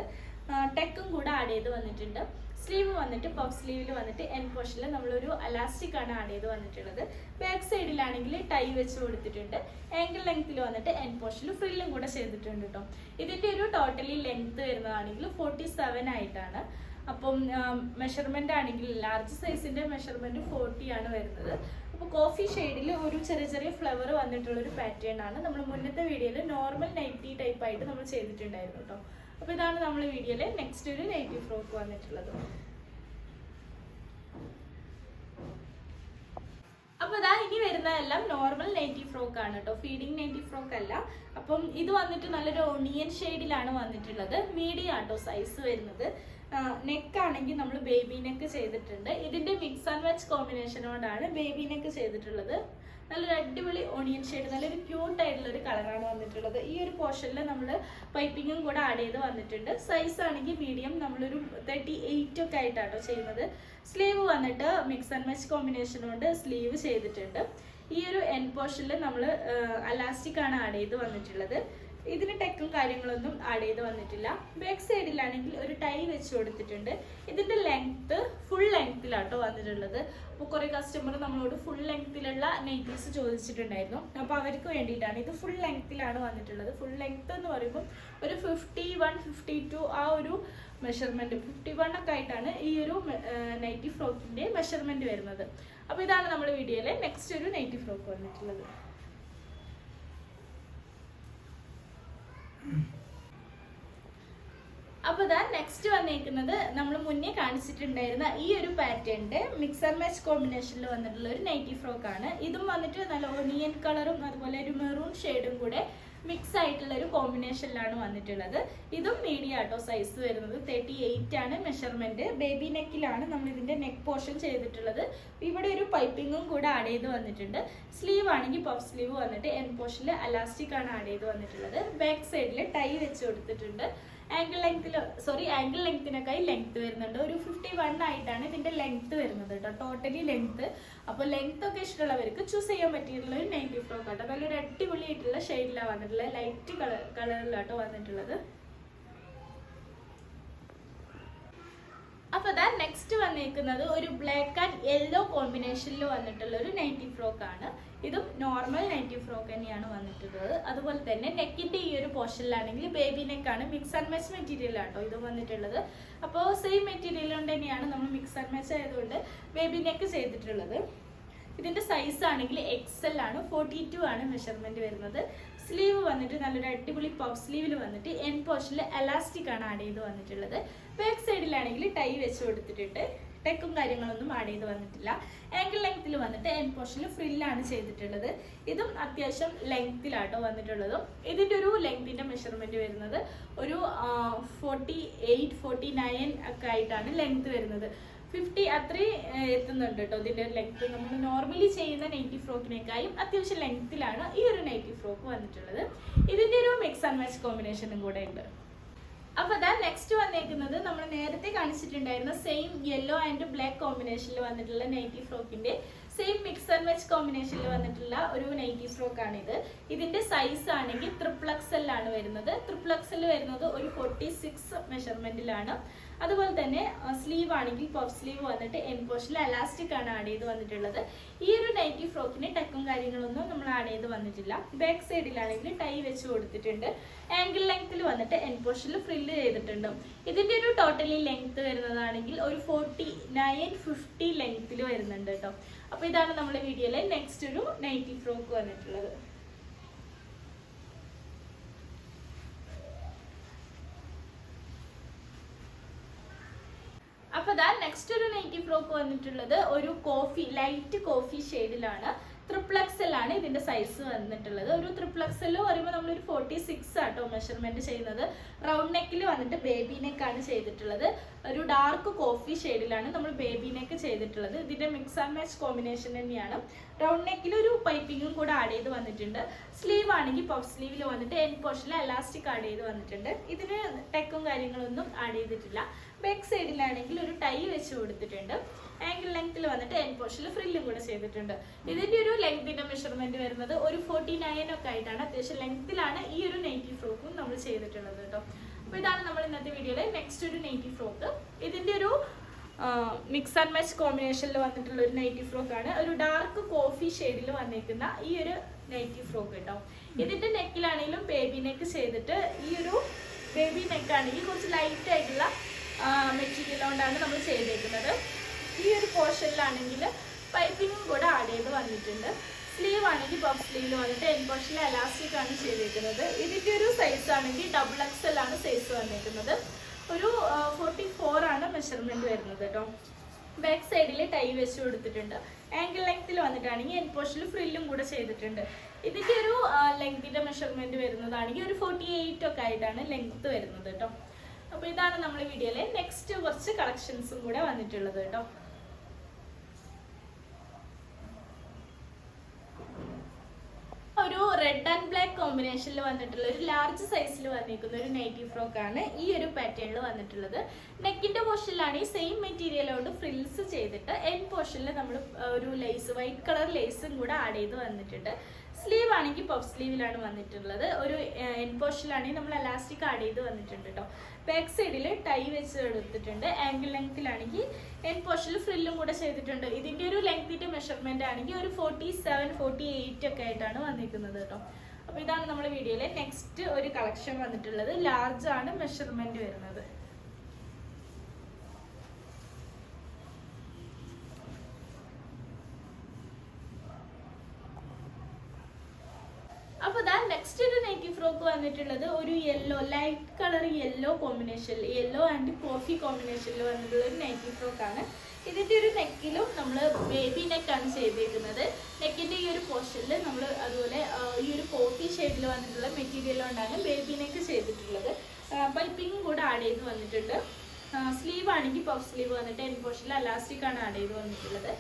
ടെക്കും കൂടെ ആഡ് ചെയ്ത് വന്നിട്ടുണ്ട്. സ്ലീവ് വന്നിട്ട് പഫ് സ്ലീവിൽ വന്നിട്ട് എൻ പോർഷനിൽ നമ്മളൊരു അലാസ്റ്റിക് ആണ് ആഡ് ചെയ്ത് വന്നിട്ടുള്ളത്. ബാക്ക് സൈഡിലാണെങ്കിൽ ടൈ വെച്ച് കൊടുത്തിട്ടുണ്ട്. ആങ്കിൾ ലെങ്ത്തിൽ വന്നിട്ട് എൻ പോർഷനിൽ ഫ്രില്ലും കൂടെ ചെയ്തിട്ടുണ്ട് കേട്ടോ ഇതിന്റെ ഒരു ടോട്ടലി ലെങ്ത് വരുന്നതാണെങ്കിൽ ഫോർട്ടി സെവൻ ആയിട്ടാണ്. അപ്പം മെഷർമെന്റ് ആണെങ്കിൽ ലാർജ് സൈസിന്റെ മെഷർമെന്റ് ഫോർട്ടി ആണ് വരുന്നത്. അപ്പോൾ കോഫി ഷെയ്ഡിൽ ഒരു ചെറിയ ചെറിയ ഫ്ലവർ വന്നിട്ടുള്ള ഒരു പാറ്റേൺ ആണ്. നമ്മൾ മുന്നത്തെ വീഡിയോയിൽ നോർമൽ നൈറ്റി ടൈപ്പ് ആയിട്ട് നമ്മൾ ചെയ്തിട്ടുണ്ടായിരുന്നു കേട്ടോ അപ്പോൾ ഇതാണ് നമ്മൾ വീഡിയോയിലെ നെക്സ്റ്റ് ഒരു നൈറ്റി ഫ്രോക്ക് വന്നിട്ടുള്ളത്. അപ്പൊ ഇതാ ഇനി വരുന്നതെല്ലാം നോർമൽ നൈറ്റി ഫ്രോക്ക് ആണ് കേട്ടോ. ഫീഡിങ് നൈറ്റി ഫ്രോക്ക് അല്ല. അപ്പം ഇത് വന്നിട്ട് നല്ലൊരു ഒണിയൻ ഷെയ്ഡിലാണ് വന്നിട്ടുള്ളത്. മീഡിയം ആട്ടോ സൈസ് വരുന്നത്. നെക്ക് ആണെങ്കിൽ നമ്മൾ ബേബി നെക്ക് ചെയ്തിട്ടുണ്ട്. ഇതിന്റെ മിക്സ് ആൻഡ് മാച്ച് കോമ്പിനേഷൻ കൊണ്ടാണ് ബേബി നെക്ക് ചെയ്തിട്ടുള്ളത്. നല്ലൊരു അടിപൊളി ഓണിയൻ ഷെയ്ഡ് നല്ലൊരു ക്യൂട്ട് ആയിട്ടുള്ള ഒരു കളറാണ് വന്നിട്ടുള്ളത്. ഈ ഒരു പോർഷനിൽ നമ്മൾ പൈപ്പിങ്ങും കൂടെ ആഡ് ചെയ്ത് വന്നിട്ടുണ്ട്. സൈസ് ആണെങ്കിൽ മീഡിയം നമ്മളൊരു തേർട്ടി എയ്റ്റ് ഒക്കെ ആയിട്ടാട്ടോ ചെയ്യുന്നത്. സ്ലീവ് വന്നിട്ട് മിക്സ് ആൻഡ് മച്ച് കോമ്പിനേഷൻ കൊണ്ട് സ്ലീവ് ചെയ്തിട്ടുണ്ട്. ഈ ഒരു എൻ പോർഷനിൽ നമ്മൾ അലാസ്റ്റിക് ആണ് ആഡ് ചെയ്ത് വന്നിട്ടുള്ളത്. ഇതിന് ടെക്കും കാര്യങ്ങളൊന്നും ആഡ് ചെയ്ത് വന്നിട്ടില്ല. ബാക്ക് സൈഡിലാണെങ്കിൽ ഒരു ടൈ വെച്ച് കൊടുത്തിട്ടുണ്ട്. ഇതിന്റെ ലെങ്ത്ത് ഫുൾ ലെങ്ത്തിലാട്ടോ വന്നിട്ടുള്ളത്. അപ്പോൾ കുറേ കസ്റ്റമർ നമ്മളോട് ഫുൾ ലെങ്ത്തിലുള്ള നൈറ്റീസ് ചോദിച്ചിട്ടുണ്ടായിരുന്നു. അപ്പോൾ അവർക്ക് വേണ്ടിയിട്ടാണ് ഇത് ഫുൾ ലെങ്ത്തിലാണ് വന്നിട്ടുള്ളത്. ഫുൾ ലെങ്ത് എന്ന് പറയുമ്പോൾ ഒരു ഫിഫ്റ്റി വൺ ഫിഫ്റ്റി ടു ആ ഒരു മെഷർമെന്റ് ഫിഫ്റ്റി വൺ ഒക്കെ ആയിട്ടാണ് ഈ ഒരു നൈറ്റി ഫ്രോക്കിന്റെ മെഷർമെന്റ് വരുന്നത്. അപ്പോൾ ഇതാണ് നമ്മുടെ വീഡിയോയിലെ നെക്സ്റ്റ് ഒരു നൈറ്റി ഫ്രോക്ക് വന്നിട്ടുള്ളത്. അപ്പൊ ദാ ഇതാ നെക്സ്റ്റ് വന്നിരിക്കുന്നത് നമ്മൾ മുന്നേ കാണിച്ചിട്ടുണ്ടായിരുന്ന ഈ ഒരു പാറ്റേണിന്റെ മിക്സർ മാച്ച് കോമ്പിനേഷനിൽ വന്നിട്ടുള്ള ഒരു നൈറ്റി ഫ്രോക്ക് ആണ്. ഇതും വന്നിട്ട് നല്ല ഒനിയൻ കളറും അതുപോലെ ഒരു മെറൂൺ ഷെയ്ഡും കൂടെ മിക്സ് ആയിട്ടുള്ള ഒരു കോമ്പിനേഷനിലാണ് വന്നിട്ടുള്ളത്. ഇതും മീഡിയം ആട്ടോ സൈസ് വരുന്നത് തേർട്ടി എയ്റ്റ് ആണ് മെഷർമെന്റ് ബേബി നെക്കിലാണ് നമ്മൾ ഇതിന്റെ നെക്ക് പോർഷൻ ചെയ്തിട്ടുള്ളത്. ഇവിടെ ഒരു പൈപ്പിങ്ങും കൂടെ ആഡ് ചെയ്ത് വന്നിട്ടുണ്ട്. സ്ലീവ് ആണെങ്കിൽ പഫ് സ്ലീവ് വന്നിട്ട് എൻ പോർഷനിൽ അലാസ്റ്റിക് ആണ് ആഡ് ചെയ്ത് വന്നിട്ടുള്ളത്. ബാക്ക് സൈഡിൽ ടൈ വെച്ച് കൊടുത്തിട്ടുണ്ട്. ആംഗിൾ ലെങ്ത്തിൽ സോറി ആംഗിൾ ലെങ്ത്തിനൊക്കെയായി ലെങ്ത്ത് വരുന്നുണ്ട്. ഒരു ഫിഫ്റ്റി വൺ ആയിട്ടാണ് ഇതിന്റെ ലെങ്ത്ത് വരുന്നത് കേട്ടോ ടോട്ടലി ലെങ്ത്ത് അപ്പോൾ ലെങ്ത് ഒക്കെ ഇഷ്ടമുള്ളവർക്ക് ചൂസ് ചെയ്യാൻ പറ്റിയിട്ടുള്ള ഒരു നെഗറ്റീവ് ഫ്രോക്ക് കേട്ടോ നല്ലൊരു അടിപൊളിയായിട്ടുള്ള ഷെയ്ഡിലാണ് വന്നിട്ടുള്ളത്. ലൈറ്റ് കളർ കളറിലാട്ടോ വന്നിട്ടുള്ളത്. അപ്പൊ ദാ നെക്സ്റ്റ് വന്നിരിക്കുന്നത് ഒരു ബ്ലാക്ക് ആൻഡ് യെല്ലോ കോമ്പിനേഷനിൽ വന്നിട്ടുള്ള ഒരു നൈറ്റി ഫ്രോക്ക് ആണ്. ഇതും നോർമൽ നൈറ്റി ഫ്രോക്ക് തന്നെയാണ് വന്നിട്ടുള്ളത്. അതുപോലെ തന്നെ നെക്കിന്റെ ഈ ഒരു പോർഷനിലാണെങ്കിൽ ബേബി നെക്കാണ് മിക്സ് ആൻഡ് മാച്ച് മെറ്റീരിയൽ ആട്ടോ ഇത് വന്നിട്ടുള്ളത്. അപ്പോൾ സെയിം മെറ്റീരിയൽ കൊണ്ട് തന്നെയാണ് നമ്മൾ മിക്സ് ആൻഡ് മാച്ച് ആയതുകൊണ്ട് ബേബി നെക്ക് ചെയ്തിട്ടുള്ളത്. ഇതിന്റെ സൈസ് ആണെങ്കിൽ എക്സൽ ആണ്. ഫോർട്ടി ടു ആണ് മെഷർമെന്റ് വരുന്നത്. സ്ലീവ് വന്നിട്ട് നല്ലൊരു അടിപൊളി പഫ് സ്ലീവിൽ വന്നിട്ട് എൻ പോർഷനിൽ എലാസ്റ്റിക് ആണ് ആഡ് ചെയ്ത് വന്നിട്ടുള്ളത്. ബാക്ക് സൈഡിലാണെങ്കിൽ ടൈ വെച്ച് കൊടുത്തിട്ടിട്ട് ടെക്കും കാര്യങ്ങളൊന്നും ആഡ് ചെയ്ത് വന്നിട്ടില്ല. ആങ്കിൾ ലെങ്ത്തിൽ വന്നിട്ട് എൻ പോർഷനിൽ ഫ്രില്ലാണ് ചെയ്തിട്ടുള്ളത്. ഇതും അത്യാവശ്യം ലെങ്ത്തിലാട്ടോ വന്നിട്ടുള്ളതും. ഇതിന്റെ ഒരു ലെങ്തിന്റെ മെഷർമെന്റ് വരുന്നത് ഒരു ഫോർട്ടി എയ്റ്റ് ഫോർട്ടി നയൻ ഒക്കെ ആയിട്ടാണ് ലെങ്ത്ത് വരുന്നത്. ഫിഫ്റ്റി അത്രയും എത്തുന്നുണ്ട് കേട്ടോ ഇതിന്റെ ലെങ്ത്ത് നമ്മൾ നോർമലി ചെയ്യുന്ന നൈറ്റി ഫ്രോക്കിനേക്കാളും അത്യാവശ്യം ലെങ്ത്തിലാണ് ഈ ഒരു നൈറ്റി ഫ്രോക്ക് വന്നിട്ടുള്ളത്. ഇതിന്റെ ഒരു മിക്സ് ആൻഡ് മാച്ച് കോമ്പിനേഷനും കൂടെ ഉണ്ട്. അപ്പൊ അതാ നെക്സ്റ്റ് വന്നേക്കുന്നത് നമ്മൾ നേരത്തെ കാണിച്ചിട്ടുണ്ടായിരുന്ന സെയിം യെല്ലോ ആൻഡ് ബ്ലാക്ക് കോമ്പിനേഷനിൽ വന്നിട്ടുള്ള നൈറ്റി ഫ്രോക്കിന്റെ സെയിം മിക്സ് ആൻഡ് മെച്ച് കോമ്പിനേഷനിൽ വന്നിട്ടുള്ള ഒരു നൈറ്റി ഫ്രോക്ക് ആണ് ഇത് ഇതിന്റെ സൈസ് ആണെങ്കിൽ ത്രിപ്ലക്സലിലാണ് വരുന്നത്. ത്രിപ്ലക്സൽ വരുന്നത് ഒരു ഫോർട്ടി സിക്സ് മെഷർമെന്റിലാണ് അതുപോലെ തന്നെ സ്ലീവ് ആണെങ്കിൽ പഫ് സ്ലീവ് വന്നിട്ട് എൻ പോർഷൻ അലാസ്റ്റിക് ആണ് ആഡ് ചെയ്ത് വന്നിട്ടുള്ളത്. ഈ ഒരു നൈറ്റി ഫ്രോക്കിന് ടക്കും കാര്യങ്ങളൊന്നും നമ്മൾ ആഡ് ചെയ്ത് വന്നിട്ടില്ല. ബാക്ക് സൈഡിലാണെങ്കിൽ ടൈ വെച്ച് കൊടുത്തിട്ടുണ്ട്. ആംഗിൾ ലെങ്ത്തിൽ വന്നിട്ട് എൻ പോർഷൻ ഫ്രില്ല് ചെയ്തിട്ടുണ്ട്. ഇതിന്റെ ഒരു ടോട്ടലി ലെങ്ത് വരുന്നതാണെങ്കിൽ ഒരു ഫോർട്ടി നയൻ ഫിഫ്റ്റി ലെങ്ത്തിൽ വരുന്നുണ്ട് കേട്ടോ അപ്പോൾ ഇതാണ് നമ്മുടെ വീഡിയോയിലെ നെക്സ്റ്റ് ഒരു നൈറ്റി ഫ്രോക്ക് വന്നിട്ടുള്ളത് അപ്പൊ ദാ നെക്സ്റ്റ് ഒരു നൈറ്റി ഫ്രോക്ക് വന്നിട്ടുള്ളത് ഒരു കോഫി ലൈറ്റ് കോഫി ഷെയ്ഡിലാണ് ട്രിപ്ലക്സൽ ആണ് ഇതിന്റെ സൈസ് വന്നിട്ടുള്ളത് ഒരു ത്രിപ്ലക്സൽ പറയുമ്പോൾ നമ്മൾ ഒരു ഫോർട്ടി സിക്സ് ആട്ടോ മെഷർമെന്റ് ചെയ്യുന്നത് റൗണ്ട് നെക്കിൽ വന്നിട്ട് ബേബി നെക്ക് ആണ് ചെയ്തിട്ടുള്ളത് ഒരു ഡാർക്ക് കോഫി ഷെയ്ഡിലാണ് നമ്മൾ ബേബി നെക്ക് ചെയ്തിട്ടുള്ളത് ഇതിന്റെ മിക്സ് ആൻഡ് മാച്ച് കോമ്പിനേഷൻ തന്നെയാണ് റൗണ്ട് നെക്കിൽ ഒരു പൈപ്പിങ്ങും കൂടെ ആഡ് ചെയ്ത് വന്നിട്ടുണ്ട് സ്ലീവ് ആണെങ്കിൽ പഫ് സ്ലീവിൽ വന്നിട്ട് എൻ പോർഷനിൽ എലാസ്റ്റിക് ആഡ് ചെയ്ത് വന്നിട്ടുണ്ട് ഇതിന് ടെക്കും കാര്യങ്ങളൊന്നും ആഡ് ചെയ്തിട്ടില്ല ബാക്ക് സൈഡിലാണെങ്കിൽ ഒരു ടൈ വെച്ച് കൊടുത്തിട്ടുണ്ട്. ആംഗിൾ ലെങ്ത്തിൽ വന്നിട്ട് എൻ പോർഷനിൽ ഫ്രില്ലും കൂടെ ചെയ്തിട്ടുണ്ട്. ഇതിന്റെ ഒരു ലെങ്തിന്റെ മെഷർമെന്റ് വരുന്നത് ഒരു ഫോർട്ടി നയൻ ഒക്കെ ആയിട്ടാണ്. അത്യാവശ്യം ലെങ്ത്തിലാണ് ഈ ഒരു നൈറ്റി ഫ്രോക്കും നമ്മൾ ചെയ്തിട്ടുള്ളത് കേട്ടോ അപ്പൊ ഇതാണ് നമ്മൾ ഇന്നത്തെ വീഡിയോയിലെ നെക്സ്റ്റ് ഒരു നൈറ്റി ഫ്രോക്ക് ഇതിന്റെ ഒരു മിക്സ് ആൻഡ് മാച്ച് കോമ്പിനേഷനിൽ വന്നിട്ടുള്ള ഒരു നൈറ്റി ഫ്രോക്ക് ആണ്. ഒരു ഡാർക്ക് കോഫി ഷെയ്ഡിൽ വന്നിരിക്കുന്ന ഈ ഒരു നൈറ്റി ഫ്രോക്ക് കേട്ടോ ഇതിന്റെ നെക്കിലാണെങ്കിലും ബേബി നെക്ക് ചെയ്തിട്ട് ഈ ഒരു ബേബി നെക്കാണെങ്കിൽ കുറച്ച് ലൈറ്റ് ആയിട്ടുള്ള മെറ്റീരിയൽ കൊണ്ടാണ് നമ്മൾ ചെയ്തേക്കുന്നത്. ഈ ഒരു പോർഷനിലാണെങ്കിൽ പൈപ്പിങ്ങും കൂടെ ആഡ് ചെയ്ത് വന്നിട്ടുണ്ട്. സ്ലീവ് ആണെങ്കിൽ പഫ് സ്ലീവിൽ വന്നിട്ട് എൻ പോർഷനിൽ എലാസ്റ്റിക് ആണ് ചെയ്തേക്കുന്നത്. ഇതിന്റെ ഒരു സൈസ് ആണെങ്കിൽ ഡബിൾ എക്സൽ ആണ് സൈസ് വന്നിരിക്കുന്നത് ഒരു ഫോർട്ടി ഫോർ ആണ് മെഷർമെന്റ് വരുന്നത് കേട്ടോ ബാക്ക് സൈഡിൽ ടൈ വെച്ച് കൊടുത്തിട്ടുണ്ട്. ആംഗിൾ ലെങ്ത്തിൽ വന്നിട്ടാണെങ്കിൽ എൻ പോർഷനിൽ ഫ്രില്ലും കൂടെ ചെയ്തിട്ടുണ്ട്. ഇതിന്റെ ഒരു ലെങ്തിന്റെ മെഷർമെന്റ് വരുന്നതാണെങ്കിൽ ഒരു ഫോർട്ടി എയ്റ്റ് ഒക്കെ ആയിട്ടാണ് ലെങ്ത്ത് വരുന്നത് കേട്ടോ അപ്പൊ ഇതാണ് നമ്മുടെ വീഡിയോയിലെ നെക്സ്റ്റ് കുറച്ച് കളക്ഷൻസും കൂടെ വന്നിട്ടുള്ളത് കേട്ടോ. ഒരു റെഡ് ആൻഡ് ബ്ലാക്ക് കോമ്പിനേഷനിൽ വന്നിട്ടുള്ള ഒരു ലാർജ് സൈസിൽ വന്നിരിക്കുന്ന ഒരു നൈറ്റി ഫ്രോക്ക് ആണ് ഈ ഒരു പാറ്റേണിൽ വന്നിട്ടുള്ളത്. നെക്കിന്റെ പോർഷനിലാണ് ഈ സെയിം മെറ്റീരിയൽ കൊണ്ട് ഫ്രിൽസ് ചെയ്തിട്ട് എൻ പോർഷനിൽ നമ്മൾ ഒരു ലേസ് വൈറ്റ് കളർ ലേസും കൂടെ ആഡ് ചെയ്ത് വന്നിട്ടുണ്ട്. സ്ലീവ് ആണെങ്കിൽ പഫ് സ്ലീവിലാണ് വന്നിട്ടുള്ളത്. ഒരു എൻ പോർഷനിലാണെങ്കിൽ നമ്മൾ എലാസ്റ്റിക് ആഡ് ചെയ്ത് വന്നിട്ടുണ്ട് കേട്ടോ ബാക്ക് സൈഡിൽ ടൈ വെച്ച് എടുത്തിട്ടുണ്ട്. ആംഗിൾ ലെങ്ത്തിലാണെങ്കിൽ എൻ പോർഷനിൽ ഫ്രില്ലും കൂടെ ചെയ്തിട്ടുണ്ട്. ഇതിന്റെ ഒരു ലെങ്ത്തിന്റെ മെഷർമെന്റ് ആണെങ്കിൽ ഒരു ഫോർട്ടി സെവൻ ഫോർട്ടി എയ്റ്റ് ഒക്കെ ആയിട്ടാണ് വന്നിരിക്കുന്നത് കേട്ടോ അപ്പോൾ ഇതാണ് നമ്മുടെ വീഡിയോയിലെ നെക്സ്റ്റ് ഒരു കളക്ഷൻ വന്നിട്ടുള്ളത്. ലാർജ് ആണ് മെഷർമെന്റ് വരുന്നത്. അപ്പൊ ദാ നെക്സ്റ്റ് ഒരു നൈറ്റി ഫ്രോക്ക് വന്നിട്ടുള്ളത് ഒരു യെല്ലോ ലൈറ്റ് കളർ യെല്ലോ കോമ്പിനേഷനിൽ യെല്ലോ ആൻഡ് കോഫി കോമ്പിനേഷനിൽ വന്നിട്ടുള്ള ഒരു നൈറ്റി ഫ്രോക്ക് ആണ്. ഇതിന്റെ ഒരു നെക്കിലും നമ്മൾ ബേബി നെക്കാണ് ചെയ്തേക്കുന്നത് നെക്കിന്റെ ഈ ഒരു പോർഷനിൽ നമ്മൾ അതുപോലെ ഈ ഒരു കോഫി ഷെയ്ഡിൽ വന്നിട്ടുള്ള മെറ്റീരിയൽ കൊണ്ടാണ് ബേബി നെക്ക് ചെയ്തിട്ടുള്ളത്. പൈപ്പിംഗ് കൂടെ ആഡ് ചെയ്ത് വന്നിട്ടുണ്ട്. സ്ലീവ് ആണെങ്കിൽ പഫ് സ്ലീവ് വന്നിട്ട് എൻ പോർഷനിൽ അലാസ്റ്റിക് ആണ് ആഡ് ചെയ്ത് വന്നിട്ടുള്ളത്.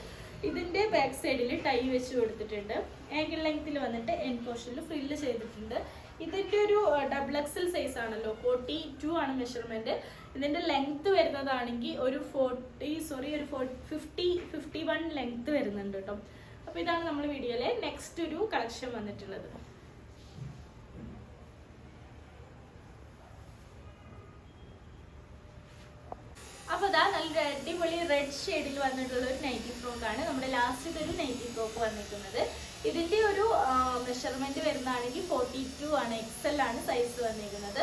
ഇതിന്റെ ബാക്ക് സൈഡിൽ ടൈ വെച്ച് കൊടുത്തിട്ടുണ്ട്. ആങ്കിൾ ലെങ്ത്തിൽ വന്നിട്ട് എൻ പോർഷനിൽ ഫ്രില്ല് ചെയ്തിട്ടുണ്ട്. ഇതിന്റെ ഒരു ഡബിൾ എക്സൽ സൈസ് ആണല്ലോ. ഫോർട്ടി ടു ആണ് മെഷർമെന്റ് ഇതിന്റെ ലെങ്ത് വരുന്നതാണെങ്കിൽ ഒരു ഫോർട്ടി സോറി ഒരു ഫിഫ്റ്റി ഫിഫ്റ്റി വൺ ലെങ്ത് വരുന്നുണ്ട് കേട്ടോ അപ്പൊ ഇതാണ് നമ്മൾ വീഡിയോയിലെ നെക്സ്റ്റ് ഒരു കളക്ഷൻ വന്നിട്ടുള്ളത്. അപ്പൊ ഇതാ നല്ല അടിപൊളി റെഡ് ഷെയ്ഡിൽ വന്നിട്ടുള്ള ഒരു നൈറ്റി ഫ്രോക്ക് ആണ്. നമ്മുടെ ലാസ്റ്റ് ഒരു നൈറ്റി ഫ്രോക്ക് വന്നിരിക്കുന്നത്. ഇതിന്റെ ഒരു മെഷർമെന്റ് വരുന്നതാണെങ്കിൽ ഫോർട്ടി ടു ആണ് എക്സൽ ആണ് സൈസ് വന്നിരിക്കുന്നത്.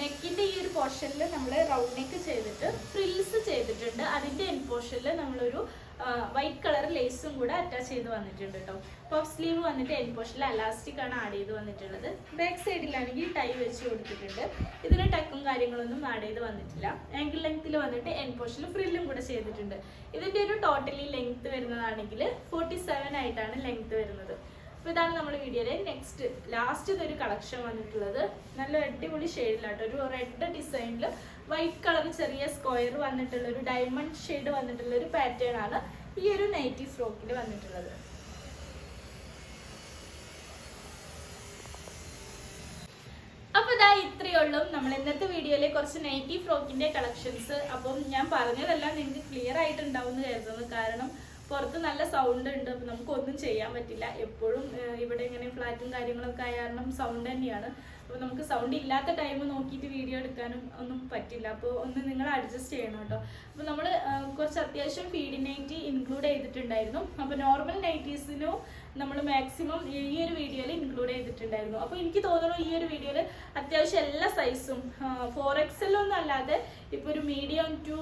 നെക്കിന്റെ ഈ ഒരു പോർഷനിൽ നമ്മൾ റൗണ്ട് നെക്ക് ചെയ്തിട്ട് ഫ്രിൽസ് ചെയ്തിട്ടുണ്ട്. അതിന്റെ എൻ പോർഷനിൽ നമ്മളൊരു വൈറ്റ് കളർ ലേസും കൂടെ അറ്റാച്ച് ചെയ്ത് വന്നിട്ടുണ്ട് കേട്ടോ പഫ് സ്ലീവ് വന്നിട്ട് എൻ പോഷനിൽ അലാസ്റ്റിക് ആണ് ആഡ് ചെയ്ത് വന്നിട്ടുള്ളത്. ബാക്ക് സൈഡിലാണെങ്കിൽ ടൈ വെച്ച് കൊടുത്തിട്ടുണ്ട്. ഇതിന് ടക്കും കാര്യങ്ങളൊന്നും ആഡ് ചെയ്ത് വന്നിട്ടില്ല. ആങ്കിൾ ലെങ്ത്തിൽ വന്നിട്ട് എൻ പോഷനിൽ ഫ്രില്ലും കൂടെ ചെയ്തിട്ടുണ്ട്. ഇതിന്റെ ഒരു ടോട്ടലി ലെങ്ത് വരുന്നതാണെങ്കിൽ ഫോർട്ടി ആയിട്ടാണ് ലെങ്ത് വരുന്നത്. അപ്പോൾ ഇതാണ് നമ്മുടെ വീഡിയോയിലെ നെക്സ്റ്റ് ലാസ്റ്റ് ഒരു കളക്ഷൻ വന്നിട്ടുള്ളത്. നല്ല അടിപൊളി ഷെയ്ഡിലാട്ടോ ഒരു റെഡ് ഡിസൈനിൽ വൈറ്റ് കളർ ചെറിയ സ്ക്വയർ വന്നിട്ടുള്ള ഒരു ഡയമണ്ട് ഷെയ്ഡ് വന്നിട്ടുള്ള ഒരു പാറ്റേൺ ആണ് ഈ ഒരു നൈറ്റി ഫ്രോക്കിൽ വന്നിട്ടുള്ളത്. അപ്പൊ ഇതാ ഇത്രയേ ഉള്ളൂ. നമ്മൾ ഇന്നത്തെ വീഡിയോയിലെ കുറച്ച് നൈറ്റി ഫ്രോക്കിന്റെ കളക്ഷൻസ് അപ്പം ഞാൻ പറഞ്ഞതെല്ലാം നിങ്ങൾക്ക് ക്ലിയർ ആയിട്ടുണ്ടാവും എന്ന് കരുതുന്നു. കാരണം പുറത്ത് നല്ല സൗണ്ട് ഉണ്ട്. അപ്പൊ നമുക്ക് ഒന്നും ചെയ്യാൻ പറ്റില്ല. എപ്പോഴും ഇവിടെ ഇങ്ങനെ ഫ്ലാറ്റും കാര്യങ്ങളൊക്കെ ആയ കാരണം സൗണ്ട് തന്നെയാണ്. അപ്പോൾ നമുക്ക് സൗണ്ട് ഇല്ലാത്ത ടൈം നോക്കിയിട്ട് വീഡിയോ എടുക്കാനും ഒന്നും പറ്റില്ല. അപ്പോൾ ഒന്ന് നിങ്ങൾ അഡ്ജസ്റ്റ് ചെയ്യണം കേട്ടോ അപ്പോൾ നമ്മൾ കുറച്ച് അത്യാവശ്യം ഫീഡിനൈറ്റി ഇൻക്ലൂഡ് ചെയ്തിട്ടുണ്ടായിരുന്നു. അപ്പോൾ നോർമൽ നൈറ്റീസിനും നമ്മൾ മാക്സിമം ഈ ഒരു വീഡിയോയിൽ ഇൻക്ലൂഡ് ചെയ്തിട്ടുണ്ടായിരുന്നു. അപ്പോൾ എനിക്ക് തോന്നുന്നു ഈ ഒരു വീഡിയോയിൽ അത്യാവശ്യം എല്ലാ സൈസും ഫോർ എക്സ് ഒന്നും അല്ലാതെ ഇപ്പോൾ ഒരു medium to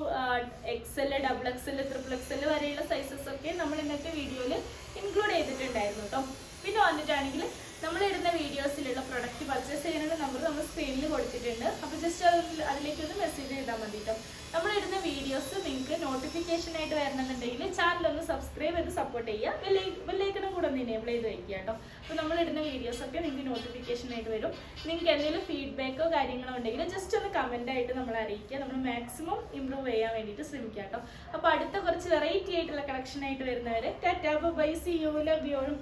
XL double XL triple XL വരെയുള്ള സൈസസ് ഒക്കെ നമ്മൾ ഇന്നത്തെ വീഡിയോയിൽ ഇൻക്ലൂഡ് ചെയ്തിട്ടുണ്ടായിരുന്നു കേട്ടോ പിന്നെ വന്നിട്ടാണെങ്കിൽ നമ്മൾ ഇടുന്ന വീഡിയോസിലുള്ള പ്രൊഡക്റ്റ് പർച്ചേസ് ചെയ്യാനുള്ള നമ്പർ നമ്മൾ സ്ക്രീനിൽ കൊടുത്തിട്ടുണ്ട്. അപ്പോൾ ജസ്റ്റ് അതിലേക്ക് അതിലേക്കൊന്ന് മെസ്സേജ് ചെയ്താൽ മതി കേട്ടോ നമ്മൾ ഇടുന്ന വീഡിയോസ് നിങ്ങൾക്ക് നോട്ടിഫിക്കേഷൻ ആയിട്ട് വരണമെന്നുണ്ടെങ്കിൽ ചാനൽ ഒന്ന് സബ്സ്ക്രൈബ് ചെയ്ത് സപ്പോർട്ട് ചെയ്യുക. ബെല്ലൈക്കണും കൂടെ ഒന്ന് എനേബിൾ ചെയ്ത് വയ്ക്കുക കേട്ടോ. അപ്പോൾ നമ്മളിടുന്ന വീഡിയോസ് ഒക്കെ നിങ്ങൾക്ക് നോട്ടിഫിക്കേഷൻ ആയിട്ട് വരും. നിങ്ങൾക്ക് എന്തെങ്കിലും ഫീഡ്ബാക്കോ കാര്യങ്ങളോ ഉണ്ടെങ്കിൽ ജസ്റ്റ് ഒന്ന് കമന്റ് ആയിട്ട് നമ്മളെ അറിയിക്കുക. നമ്മൾ മാക്സിമം ഇമ്പ്രൂവ് ചെയ്യാൻ വേണ്ടിയിട്ട് ശ്രമിക്കുക കേട്ടോ. അപ്പോൾ അടുത്ത കുറച്ച് വെറൈറ്റി ആയിട്ടുള്ള കളക്ഷൻ ആയിട്ട് വരുന്നവരെ tata bye see you love യോളും